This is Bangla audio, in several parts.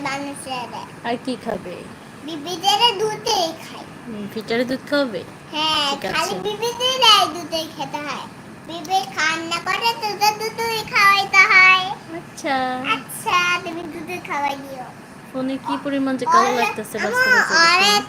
মানুষের আর কি খাবে? বিবিদের দুধই হুম, ফিটারে দুধ খাওয়াবে হ্যাঁ। খালি বিবিদের দুধই খেতে হয়। বিবি কান্না করে তো দুধই খাওয়াইতে হয়। আচ্ছা। আচ্ছা তুমি দুধ খাওয়াই দিও। ফোনে কি পরিমাণ যে কালো লাগতেছে বাস্তবে দেখুন। অনেক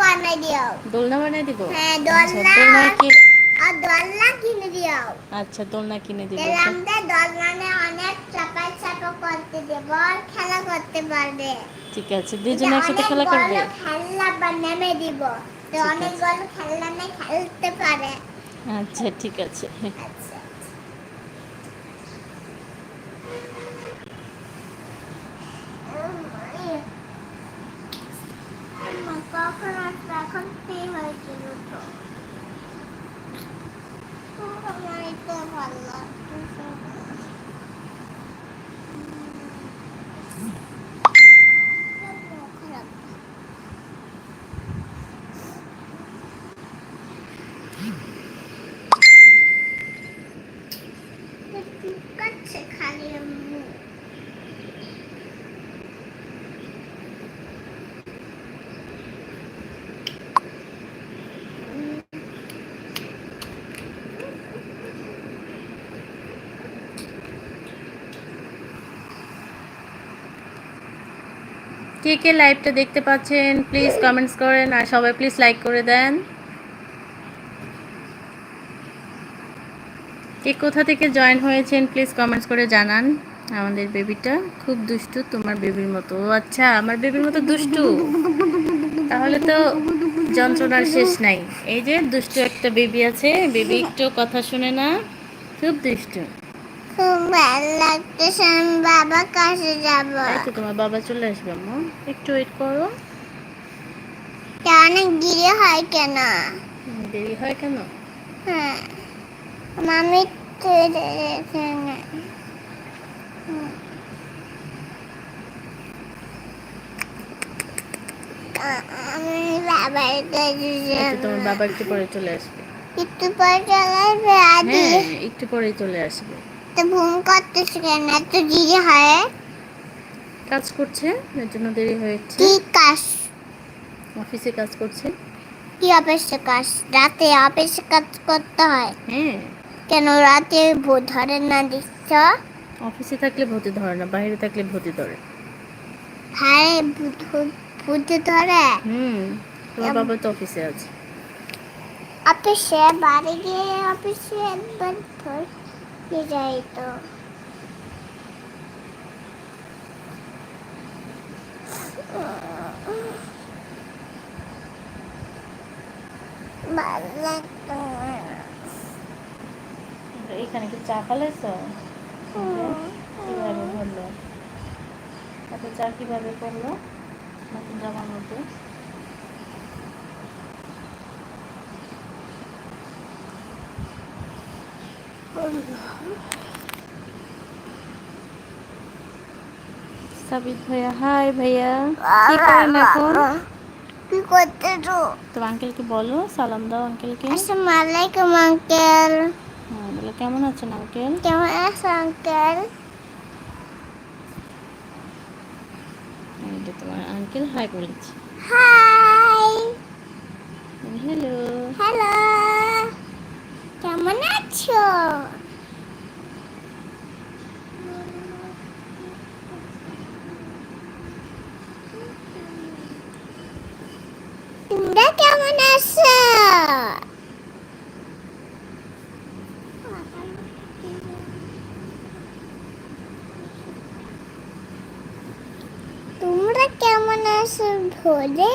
বানাই দিও। দোলনা বানিয়ে দিব? হ্যাঁ আচ্ছা, দোলনা। দোলনা কি? আর দোলনা কিনে দিও। আচ্ছা দোলনা কিনে দিব। তাহলে আমাদের দোলনায় অনেক আর খেলা করতে পারবে। ঠিক আছে দুজনে একসাথে খেলা করবে। খেলনা বানাবে দিব। তো অনেক। বড় খেলনা নিয়ে খেলতে পারে। আচ্ছা ঠিক আছে। আচ্ছা কখন এখন হয়েছিল তো ভালো লাগতেছে না। খারাপ। কাচ্ছে খালি আম্মু কে কে লাইভটা দেখতে পাচ্ছেন প্লিজ কমেন্টস করেন আর সবাই প্লিজ লাইক করে দেন। কে কোথা থেকে জয়েন হয়েছেন প্লিজ কমেন্টস করে জানান আমাদের বেবিটা খুব দুষ্টু তোমার বেবির মতো। ও আচ্ছা আমার বেবির মতো দুষ্টু। তাহলে তো যন্ত্রণার শেষ নাই। এই যে দুষ্টু একটা বেবি আছে বেবি একটু কথা শুনে না, খুব দুষ্টু। খুব ভালো লাগতেছে আমি বাবার কাছে যাব। এই তোমার বাবা চলে আসবে আম্মু। একটু ওয়েট করো। অনেক দেরি হয় কেন? দেরি হয় কেন? হ্যাঁ মামি তোমার বাবা একটু পরে চলে আসবে। একটু পরে চলে আসবে হ্যাঁ একটু পরেই চলে আসবে। তো ঘুম করতেছে কেন? এত দেরি হয়? কাজ করছে এর জন্য দেরি হয়েছে। কি কাজ? অফিসে কাজ করছে। কি অফিসে কাজ? রাতে অফিসে কাজ করতে হয়? হ্যাঁ। কেন রাতে ভূত ধরে না দিচ্ছ? অফিসে থাকলে ভূতে ধরে না বাইরে থাকলে ভূতে ধরে। হ্যাঁ ভূত ভূত ধরে? হুম তোমার বাবা তো অফিসে আছে। অফিসে বাড়ি গিয়ে অফিসে একবার ধরে। যাই তো এখানে কি চা খালাইছো কীভাবে করল এত চা কীভাবে করল? নতুন জামার মধ্যে। সাবিত ভাইয়া হাই ভাইয়া। কি করেন এখন? কি করতে তো আঙ্কেলকে বলো সালাম দাও আঙ্কেলকে। আসসালামু আলাইকুম আঙ্কেল। হ্যাঁ বলো কেমন আছেন আঙ্কেল? কেমন আছো আঙ্কেল? এই তোমার আঙ্কেল হাই বলেছে হাই। হ্যালো হ্যালো কেমন আছো তোমরা কেমন আছো? তোমরা কেমন আছো ভোলে?